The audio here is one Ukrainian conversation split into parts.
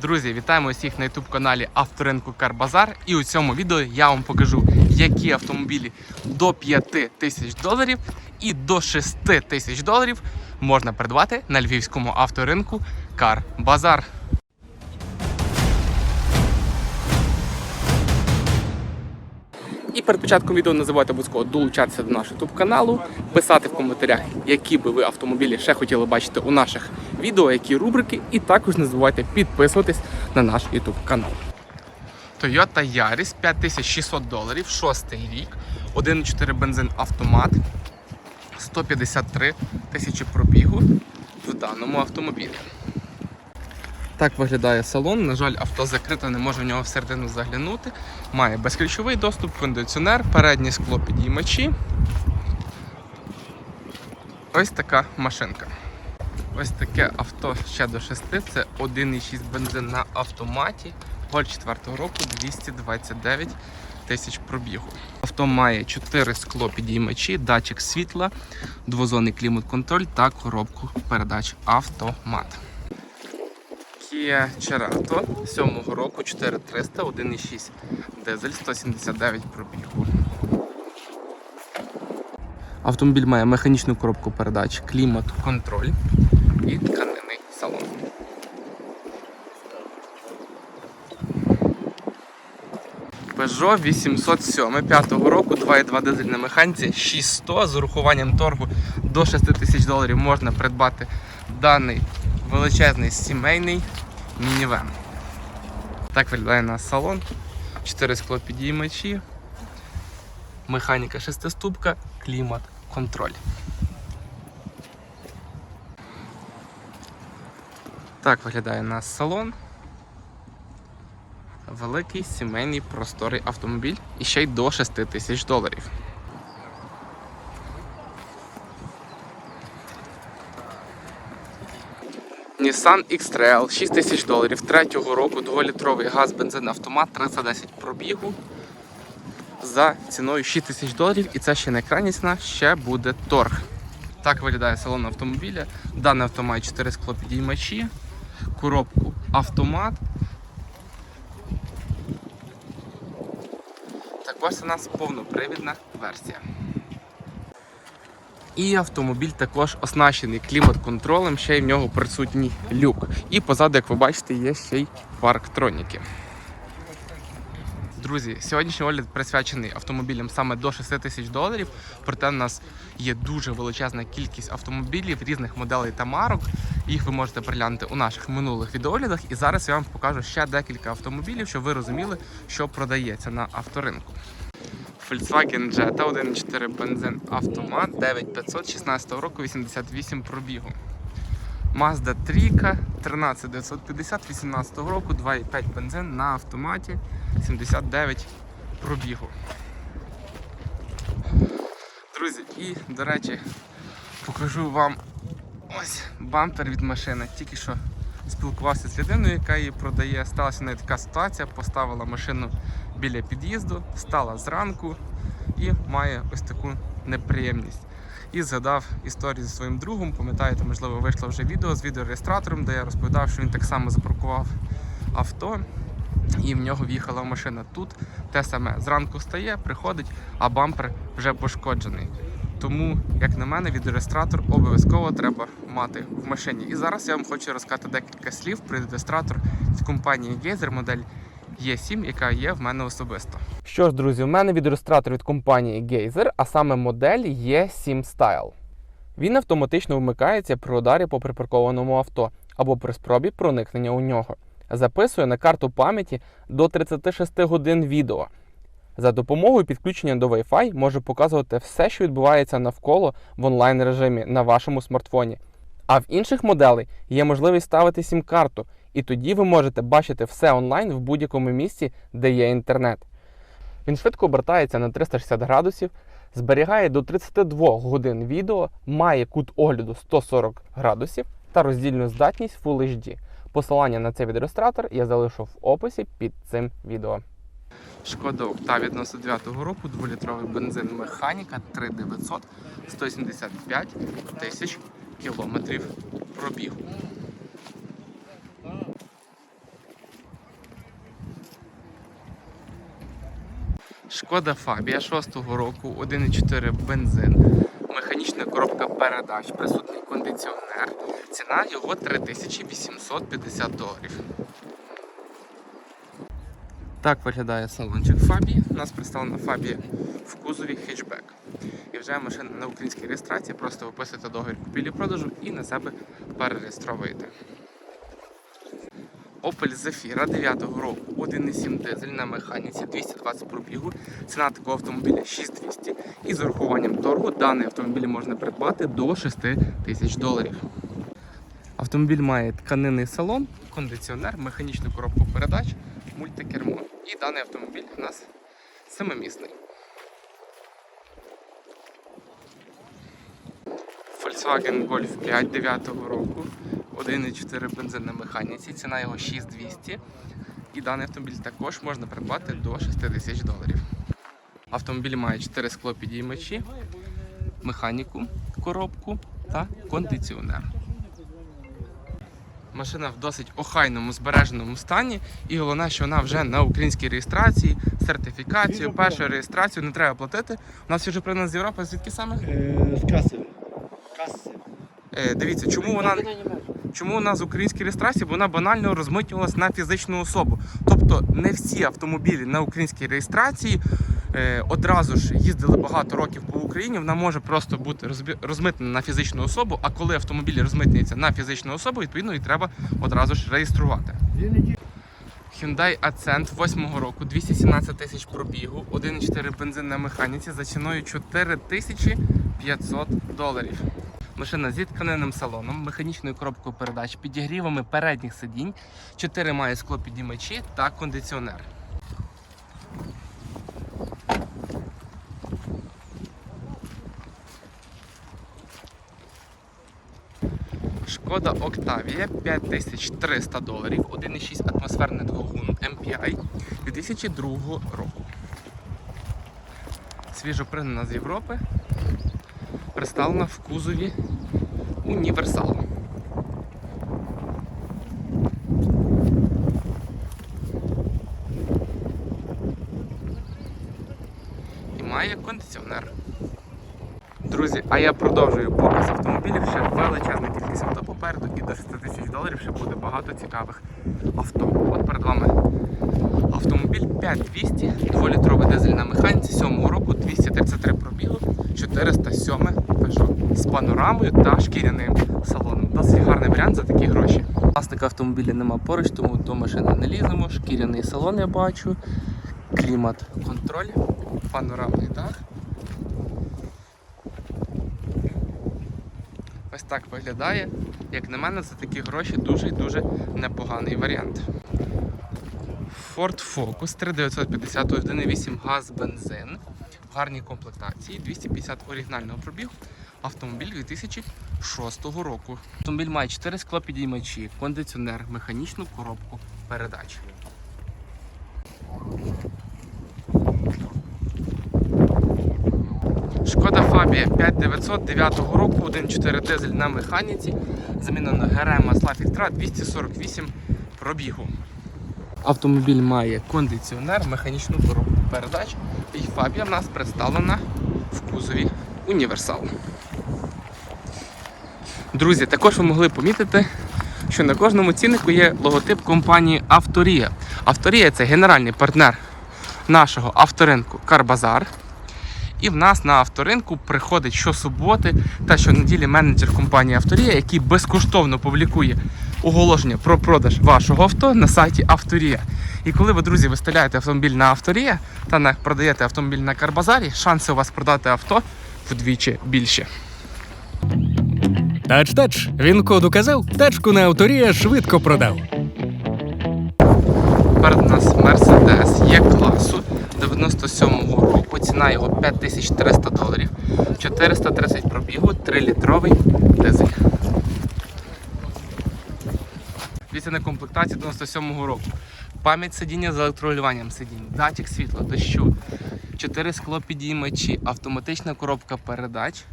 Друзі, вітаємо усіх на youtube каналі Авторинку Карбазар. І у цьому відео я вам покажу, які автомобілі до 5 тисяч доларів і до 6 тисяч доларів можна придбати на львівському авторинку Карбазар. І перед початком відео не забувайте обов'язково долучатися до нашого YouTube каналу, писати в коментарях, які би ви автомобілі ще хотіли бачити у наших відео, які рубрики, і також не забувайте підписуватись на наш YouTube канал. Toyota Yaris 5600 доларів, 6 рік, 1.4 бензин автомат, 153 тисячі пробігу в даному автомобілі. Так виглядає салон. На жаль, авто закрите, не можу в нього всередину заглянути. Має безключовий доступ, кондиціонер, переднє скло підіймачі. Ось така машинка. Ось таке авто ще до 6. Це 1,6 бензин на автоматі. Голь 4 року 229 тисяч пробігу. Авто має 4 скло підіймачі, датчик світла, двозонний клімат-контроль та коробку передач автомат. Kia Cerato 7 року 4300, 1,6 дизель, 179 пробігу. Автомобіль має механічну коробку передач, клімат, контроль і тканинний салон. Peugeot 807 5 року, 2,2 дизель на механіці, 6100 з урахуванням торгу до 6 тисяч доларів можна придбати даний величезний сімейний мінівен. Так виглядає наш салон. 4 скло підіймачі, механіка шестиступка, клімат, контроль. Так виглядає наш салон. Великий сімейний просторий автомобіль і ще й до 6 тисяч доларів. Nissan X-Trail 6 тисяч доларів 3-го року 2-літровий газ бензин автомат 310 пробігу за ціною 6 тисяч доларів і це ще не крайня ціна, ще буде торг. Так виглядає салон автомобіля. Даний авто має 4 склопідіймачі, коробку автомат. Також у нас повнопривідна версія. І автомобіль також оснащений клімат-контролем, ще й в нього присутній люк. І позаду, як ви бачите, є ще й парктроніки. Друзі, сьогоднішній огляд присвячений автомобілям саме до 6 тисяч доларів. Проте в нас є дуже величезна кількість автомобілів різних моделей та марок. Їх ви можете переглянути у наших минулих відеоглядах. І зараз я вам покажу ще декілька автомобілів, щоб ви розуміли, що продається на авторинку. Volkswagen Jetta 1.4 бензин автомат 9516 року 88 пробігу. Mazda 3 13950 18 року 2,5 бензин на автоматі 79 пробігу. Друзі, і, до речі, покажу вам ось бампер від машини. Тільки що спілкувався з людиною, яка її продає. Сталася в неї така ситуація, поставила машину біля під'їзду, встала зранку і має ось таку неприємність. І згадав історію зі своїм другом. Пам'ятаєте, можливо, вийшло вже відео з відеореєстратором, де я розповідав, що він так само запаркував авто, і в нього в'їхала машина. Тут те саме зранку стає, приходить, а бампер вже пошкоджений. Тому, як на мене, відеореєстратор обов'язково треба мати в машині. І зараз я вам хочу розказати декілька слів про відеореєстратор від компанії Geyser модель Є7, яка є в мене особисто. Що ж, друзі, у мене відеореєстратор від компанії Geyser, а саме модель Є7 Style. Він автоматично вмикається при ударі по припаркованому авто або при спробі проникнення у нього. Записує на карту пам'яті до 36 годин відео. За допомогою підключення до Wi-Fi може показувати все, що відбувається навколо в онлайн режимі на вашому смартфоні. А в інших моделей є можливість ставити сім-карту, і тоді ви можете бачити все онлайн в будь-якому місці, де є інтернет. Він швидко обертається на 360 градусів, зберігає до 32 годин відео, має кут огляду 140 градусів та роздільну здатність Full HD. Посилання на цей відеореєстратор я залишу в описі під цим відео. Шкода Октавія 99-го року, 2-літровий бензин механіка 3900 175 тисяч кілометрів пробігу. Шкода Фабія 6-го року, 1,4 бензин, механічна коробка передач, присутній кондиціонер. Ціна його 3850 доларів. Так виглядає салончик Фабії. У нас представлена Фабія в кузові хетчбек. І вже машина на українській реєстрації, просто виписуєте договір купівлі-продажу і на себе перереєстровуєте. Opel Zafira 9 року, 1,7 дизель на механіці, 220 пробігу. Ціна такого автомобіля 6200. І з урахуванням торгу даний автомобіль можна придбати до 6 тисяч доларів. Автомобіль має тканинний салон, кондиціонер, механічну коробку передач, мультикермо. І даний автомобіль у нас семимісний. Volkswagen Golf 5 9 року, 1,4 бензин на механіці, ціна його 6200. І даний автомобіль також можна придбати до 6 тисяч доларів. Автомобіль має 4 склопідіймачі, механіку, коробку та кондиціонер. Машина в досить охайному збереженому стані, і головне, що вона вже на українській реєстрації, сертифікацію, першу реєстрацію не треба платити. У нас вже пригнана з Європи, звідки саме? Е, З каси. Каси. Е, дивіться, чому вона чому вона з української реєстрації? Бо вона банально розмитнювалась на фізичну особу. Тобто не всі автомобілі на українській реєстрації одразу ж їздили багато років по Україні. Вона може просто бути розмитнена на фізичну особу. А коли автомобіль розмитнюється на фізичну особу, відповідно і треба одразу ж реєструвати. Hyundai Accent 8 року, 217 тисяч пробігу, 1,4 бензин на механіці за ціною 4500 доларів. Машина зі тканинним салоном, механічною коробкою передач, підігрівами передніх сидінь, 4 має склопідіймачі та кондиціонер. Шкода Octavia 5300 доларів, 1,6 атмосферний двигун MPI 2002 року. Свіжо пригнана з Європи, представлена в кузові Універсал. І має кондиціонер. Друзі, а я продовжую показ автомобілів. Ще величезна кількість авто попереду і до 6 тисяч доларів ще буде багато цікавих авто. От перед вами автомобіль 5200, 2-літровий дизель на механіці 7 року, 233 пробігу, 407 Peugeot з панорамою та шкіряним салоном. Досить гарний варіант за такі гроші. Власника автомобіля нема поруч, тому до машини не ліземо. Шкіряний салон я бачу, клімат контроль, панорамний дах. Ось так виглядає. Як на мене, за такі гроші дуже і дуже непоганий варіант. Ford Focus 3950 1.8 газ бензин в гарній комплектації, 250 оригінального пробігу. Автомобіль 2006 року. Автомобіль має 4 склопідіймачі, кондиціонер, механічну коробку передач. Шкода Фабія 5900 9 року, 1.4 дизель на механіці, замінено ГРМ масла фільтра 248 пробігу. Автомобіль має кондиціонер, механічну коробку передач і Фабія в нас представлена в кузові Універсал. Друзі, також ви могли помітити, що на кожному ціннику є логотип компанії Авторія. Авторія це генеральний партнер нашого авторинку Карбазар. І в нас на авторинку приходить щосуботи та щонеділі менеджер компанії Авторія, який безкоштовно публікує оголошення про продаж вашого авто на сайті Авторія. І коли ви, друзі, виставляєте автомобіль на Авторія та на- продаєте автомобіль на Карбазарі, шанси у вас продати авто вдвічі більше. Тач-тач, він код указав, тачку на авторія швидко продав. Перед нас Mercedes є класу 97-го року. Ціна його 5300 доларів. 430 пробігу, 3-літровий дизель. Дивіться на комплектації 97-го року. Пам'ять сидіння з електролюванням сидінь, датчик світла, дощу, 4 склопідіймачі, автоматична коробка передач.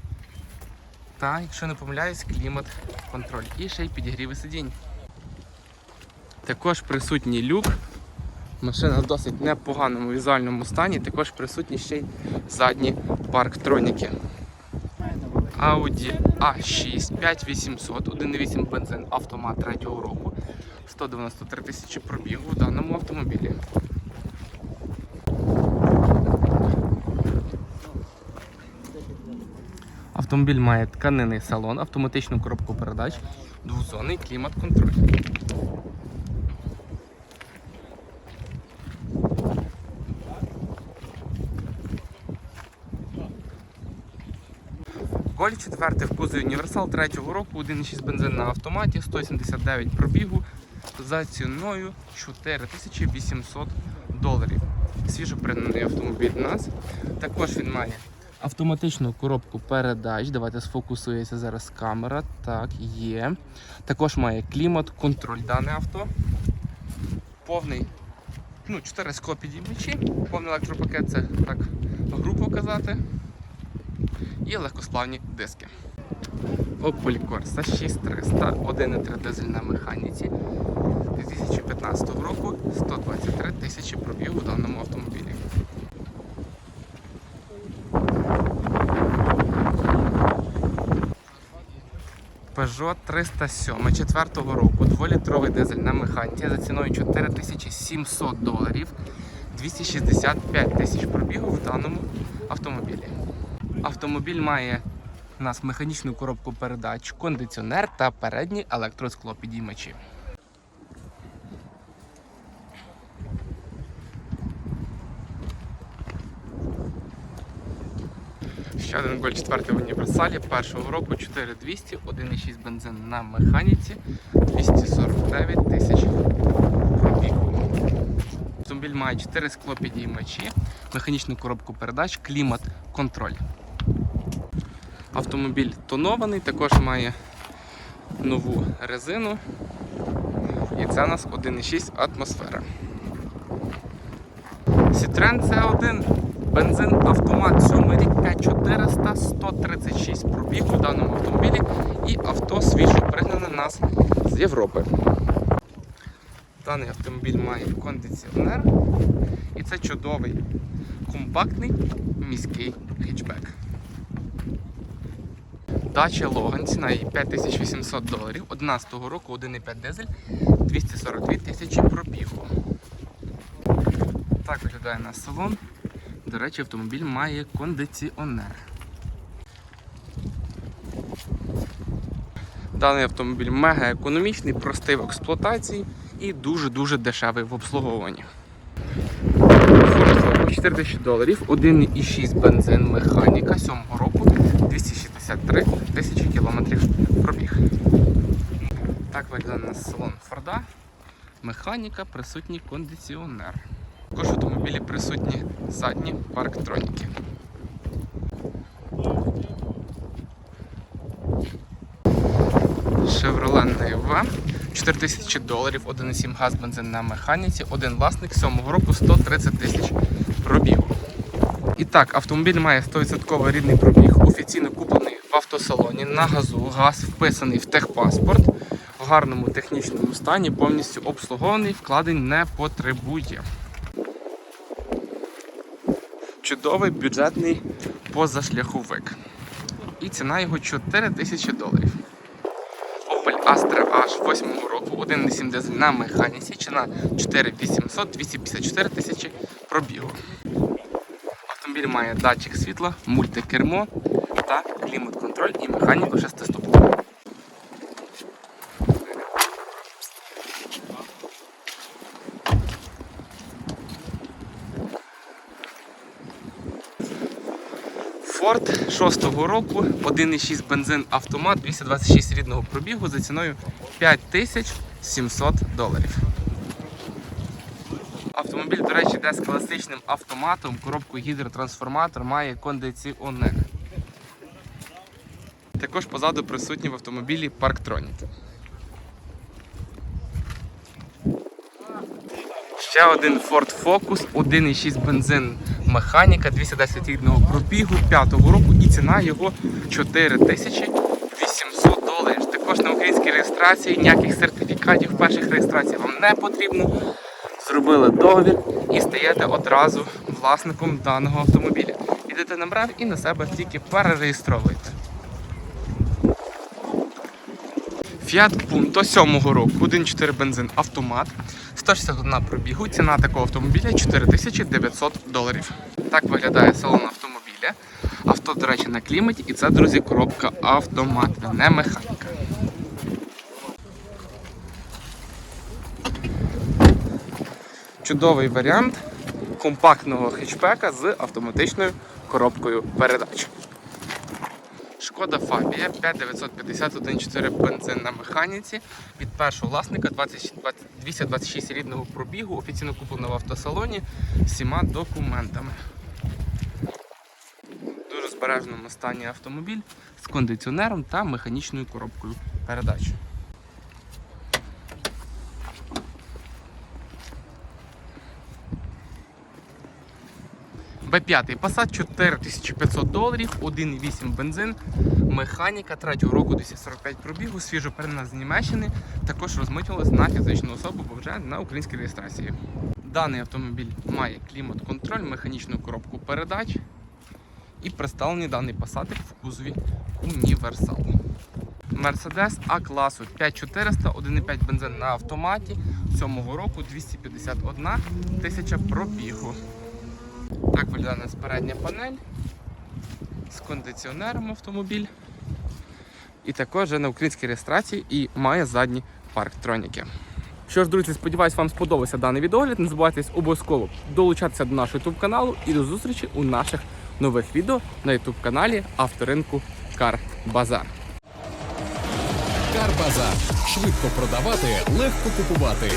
Та, якщо не помиляюсь, клімат контроль. І ще й підігріви сидінь. Також присутній люк Машина в досить непоганому візуальному стані, також присутні ще й задні парктроніки. Audi A6 5800, 1.8 бензин, автомат третього року, 193 тисячі пробігу в даному автомобілі. Автомобіль має тканинний салон, автоматичну коробку передач, двозонний клімат-контроль. Golf 4 в кузові універсал 3 року, 1,6 бензин на автоматі, 179 пробігу за ціною 4800 доларів. Свіжо пригнаний автомобіль у нас. Також він має автоматичну коробку передач. Давайте сфокусується зараз камера. Так, є. Також має клімат, контроль дане авто. Повний, ну, 4 склопідіймачі, повний електропакет, це так грубо казати і легкосплавні диски. Opel Corsa 6300, 1,3 дизель на механіці 2015 року 123 тисячі пробігу в даному автомобілі. Peugeot 307 4 року, 2-літровий дизель на механіці за ціною 4700 доларів, 265 тисяч пробігу в даному автомобілі. Автомобіль має у нас механічну коробку передач, кондиціонер та передні електросклопідіймачі. Ще один голь четвертий в універсалі першого року 4200, 1,6 бензин на механіці, 249 тисяч пробігу. Автомобіль має 4 склопідіймачі, механічну коробку передач, клімат, контроль. Автомобіль тонований, також має нову резину. І це у нас 1,6 атмосфера. Citroen C1, бензин автомат 7 рік 5400, 136 пробіг у даному автомобілі і авто свіжо пригнане нас з Європи. Даний автомобіль має кондиціонер і це чудовий компактний міський хетчбек. Дача Логан, ціна її 5800 доларів, 11 року 1,5 дизель, 242 тисячі пробігу. Так виглядає наш салон. До речі, автомобіль має кондиціонер. Даний автомобіль мега економічний, простий в експлуатації і дуже-дуже дешевий в обслуговуванні. Ford Focus 4000 доларів, 1,6 бензин механіка 7 року, 263 тисячі кілометрів пробіг. Так виглядає нас салон Форда. Механіка, присутній кондиціонер. Також в автомобілі присутні задні парктроніки. Chevrolet Neva 4000 доларів, 1,7 газ бензин на механіці, один власник 7 року 130 тисяч пробігу. І так, автомобіль має 100% рідний пробіг, офіційно куплений в автосалоні на газу, газ вписаний в техпаспорт, в гарному технічному стані, повністю обслугований, вкладень не потребує. Чудовий бюджетний позашляховик. І ціна його 4 тисячі доларів. Opel Astra H 8 року, 1,7 дизель на механіці, ціна 4800, 254 тисячі пробігу. Автомобіль має датчик світла, мультикермо та клімат-контроль і механіку 6 ступенів. Ford 6 року, 1,6 бензин автомат, 226 рідного пробігу за ціною 5700 доларів. Автомобіль, до речі, йде з класичним автоматом, коробкою гідротрансформатор, має кондиціонер. Також позаду присутні в автомобілі парктроніки. Ще один Ford Focus, 1,6 бензин механіка, 210 рідного пробігу 5-го року і ціна його 4800 доларів. Також на українській реєстрації ніяких сертифікатів перших реєстрацій вам не потрібно. зробили договір і стаєте одразу власником даного автомобіля. Ідете на МРЕВ і на себе тільки перереєстровуєте. Fiat Punto 7 року, 1.4 бензин автомат, 161 пробігу, ціна такого автомобіля 4900 доларів. Так виглядає салон автомобіля. Авто, до речі, на кліматі, і це, друзі, коробка автомат, не механіка. Чудовий варіант компактного хетчбека з автоматичною коробкою передач. Шкода Фабія 5950 1.4 бензин на механіці від першого власника 20 20 226 рідного пробігу, офіційно куплено в автосалоні з всіма документами. В дуже збережному стані автомобіль з кондиціонером та механічною коробкою передач. Б5 Passat 4500 доларів, 1,8 бензин, механіка третього року 245 пробігу, свіжо передана з Німеччини, також розмитнювалась на фізичну особу, бо вже на українській реєстрації. Даний автомобіль має клімат-контроль, механічну коробку передач і представлений даний Passat в кузові універсал. Mercedes А класу 5400, 1,5 бензин на автоматі 7 року 251 тисяча пробігу. Так виглядає у нас передня панель з кондиціонером автомобіль. І також на українській реєстрації і має задні парктроніки. Що ж, друзі, сподіваюсь, вам сподобався даний відеогляд. Не забувайте обов'язково долучатися до нашого YouTube каналу і до зустрічі у наших нових відео на YouTube каналі авторинку Кар Базар. Карбазар. Швидко продавати, легко купувати.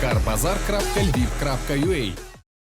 Карбазар.львів.ua